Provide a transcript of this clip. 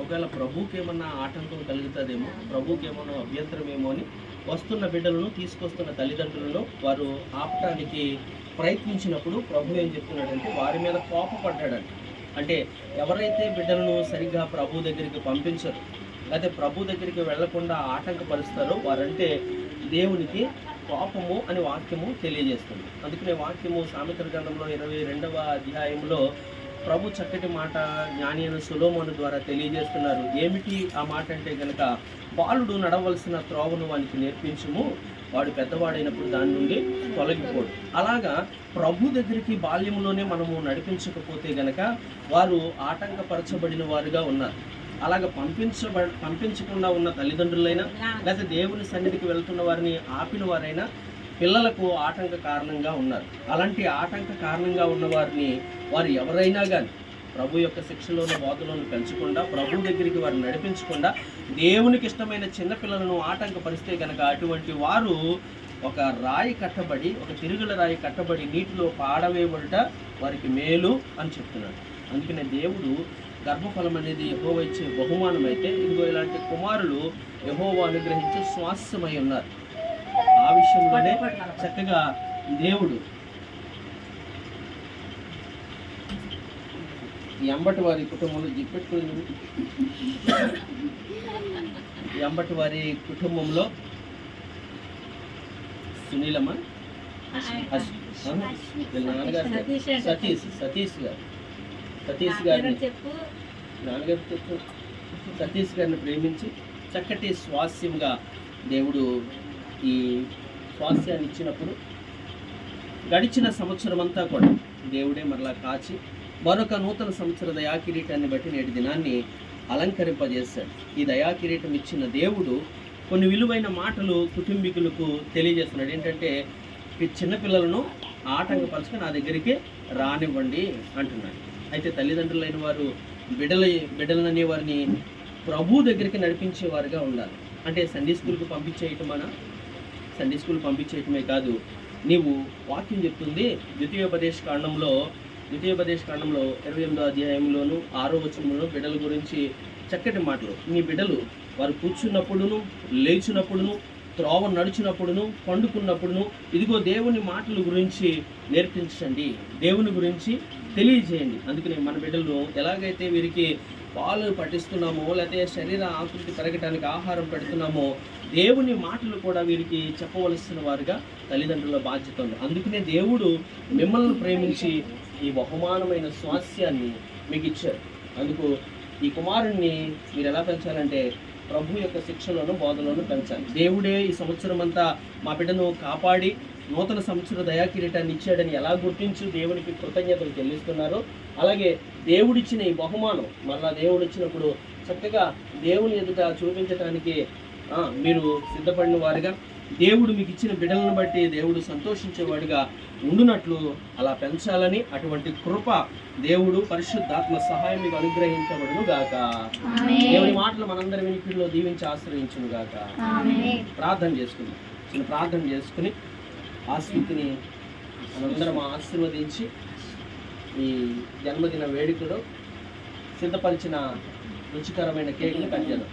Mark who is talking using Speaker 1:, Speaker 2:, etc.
Speaker 1: ఒకవేళ ప్రభుకి ఏమన్నా ఆటంకం కలుగుతుందేమో ప్రభుకి ఏమన్నా అభ్యంతరం ఏమో అని వస్తున్న బిడ్డలను తీసుకొస్తున్న తల్లిదండ్రులను వారు ఆపటానికి ప్రయత్నించినప్పుడు ప్రభు ఏం చెప్తున్నాడంటే వారి మీద కోపపడ్డాడంట. అంటే ఎవరైతే బిడ్డలను సరిగ్గా ప్రభు దగ్గరికి పంపించరు లేకపోతే ప్రభు దగ్గరికి వెళ్ళకుండా ఆటంకపరుస్తారో వారంటే దేవునికి కోపము అని వాక్యము తెలియజేస్తుంది. అందుకనే వాక్యము సామెతల గ్రంథంలో ఇరవై రెండవ అధ్యాయంలో ప్రభు చక్కటి మాట జ్ఞాని అయిన సులోమోను ద్వారా తెలియజేస్తున్నారు. ఏమిటి ఆ మాట అంటే కనుక బాలుడు నడవలసిన త్రోవను వానికి నేర్పించము వాడు పెద్దవాడైనప్పుడు దాని నుండి తొలగిపోడు. అలాగా ప్రభు దగ్గరికి బాల్యంలోనే మనము నడిపించకపోతే గనక వారు ఆటంకపరచబడిన వారుగా ఉన్నారు. అలాగ పంపించబ పంపించకుండా ఉన్న తల్లిదండ్రులైనా లేదా దేవుని సన్నిధికి వెళ్తున్న వారిని ఆపిన వారైనా పిల్లలకు ఆటంక కారణంగా ఉన్నారు. అలాంటి ఆటంక కారణంగా ఉన్న వారిని వారు ఎవరైనా కానీ ప్రభు యొక్క శిక్షలోని బోధలను పెంచకుండా ప్రభు దగ్గరికి వారిని నడిపించకుండా దేవునికి ఇష్టమైన చిన్నపిల్లలను ఆటంకపరిస్తే కనుక అటువంటి వారు ఒక రాయి కట్టబడి ఒక తిరుగుల రాయి కట్టబడి నీటిలో పాడవేయబడుట వారికి మేలు అని చెప్తున్నాడు. అందుకనే దేవుడు గర్భఫలం అనేది యహోవ ఇచ్చే బహుమానం అయితే ఇదిగో ఇలాంటి కుమారులు యహోవ అనుగ్రహించి స్వాస్థ్యమై ఉన్నారు. ఆ విషయంలోనే చక్కగా దేవుడు ఈ అంబటి వారి కుటుంబంలో జిప్పెట్టుకుని ఈ అంబటి వారి కుటుంబంలో సునీలమ్మ
Speaker 2: సతీష్.
Speaker 1: సతీష్ గారు. సతీష్ గారిని నాన్నగారు చెప్పు. సతీష్ గారిని ప్రేమించి చక్కటి స్వాస్యంగా దేవుడు ఈ స్వాస్థ్యాన్ని ఇచ్చినప్పుడు గడిచిన సంవత్సరం అంతా కూడా దేవుడే మరలా కాచి మరొక నూతన సంవత్సర దయా కిరీటాన్ని బట్టి నేటి దినాన్ని అలంకరింపజేశాడు. ఈ దయా కిరీటం ఇచ్చిన దేవుడు కొన్ని విలువైన మాటలు కుటుంబీకులకు తెలియజేస్తున్నాడు. ఏంటంటే ఈ చిన్నపిల్లలను ఆటంకపరచుకొని నా దగ్గరికి రానివ్వండి అంటున్నాడు. అయితే తల్లిదండ్రులైన వారు బిడ్డల బిడ్డలనే వారిని ప్రభు దగ్గరికి నడిపించేవారుగా ఉండాలి. అంటే సండే స్కూల్కి పంపించేయటమనా సండే స్కూల్ పంపించేయటమే కాదు. నీవు వాక్యం చెప్తుంది ద్వితీయోపదేశ కాండంలో ద్వితీయోపదేశ కాండంలో ఇరవై ఎనిమిదో అధ్యాయంలోను ఆరో వచనంలోను బిడ్డల గురించి చక్కటి మాటలు. నీ బిడ్డలు వారు కూర్చున్నప్పుడును లేచినప్పుడును త్రోవ నడిచినప్పుడును పండుకున్నప్పుడును ఇదిగో దేవుని మాటల గురించి నేర్పించండి. దేవుని గురించి తెలియజేయండి. అందుకనే మన బిడ్డలను ఎలాగైతే వీరికి పాలు పట్టిస్తున్నామో లేకపోతే శరీర ఆకృతి పెరగటానికి ఆహారం పెడుతున్నామో దేవుని మాటలు కూడా వీరికి చెప్పవలసిన వారుగా తల్లిదండ్రుల బాధ్యత ఉంది. అందుకనే దేవుడు మిమ్మల్ని ప్రేమించి ఈ బహుమానమైన స్వాస్యాన్ని మీకు ఇచ్చారు. అందుకు ఈ కుమారుణ్ణి మీరు ఎలా పెంచాలంటే ప్రభు యొక్క శిక్షలను బోధనను పెంచాలి. దేవుడే ఈ సంవత్సరం అంతా మా బిడ్డను కాపాడి నూతన సంవత్సర దయా కిరీటాన్ని ఇచ్చాడని ఎలా గుర్తించు దేవునికి కృతజ్ఞతలు చెల్లిస్తున్నారో అలాగే దేవుడిచ్చిన ఈ బహుమానం మళ్ళా దేవుడు ఇచ్చినప్పుడు చక్కగా దేవుని ఎదుట చూపించడానికి మీరు సిద్ధపడిన వారుగా దేవుడు మీకు ఇచ్చిన బిడ్డలను బట్టి దేవుడు సంతోషించేవాడిగా ఉండునట్లు అలా పెంచాలని అటువంటి కృప దేవుడు పరిశుద్ధాత్మ సహాయం మీకు అనుగ్రహించబడును గాక. దేవుని మాటలు మనందరి వినికిడిలో దీవించి ఆశ్రయించును గాక. ప్రార్థన చేసుకుందాం. చిన్న ప్రార్థన చేసుకుని ఆ స్థితిని మనందరం ఆశీర్వదించి ఈ జన్మదిన వేడుకలో సిద్ధపరిచిన రుచికరమైన కేక్ని కట్ చేద్దాం.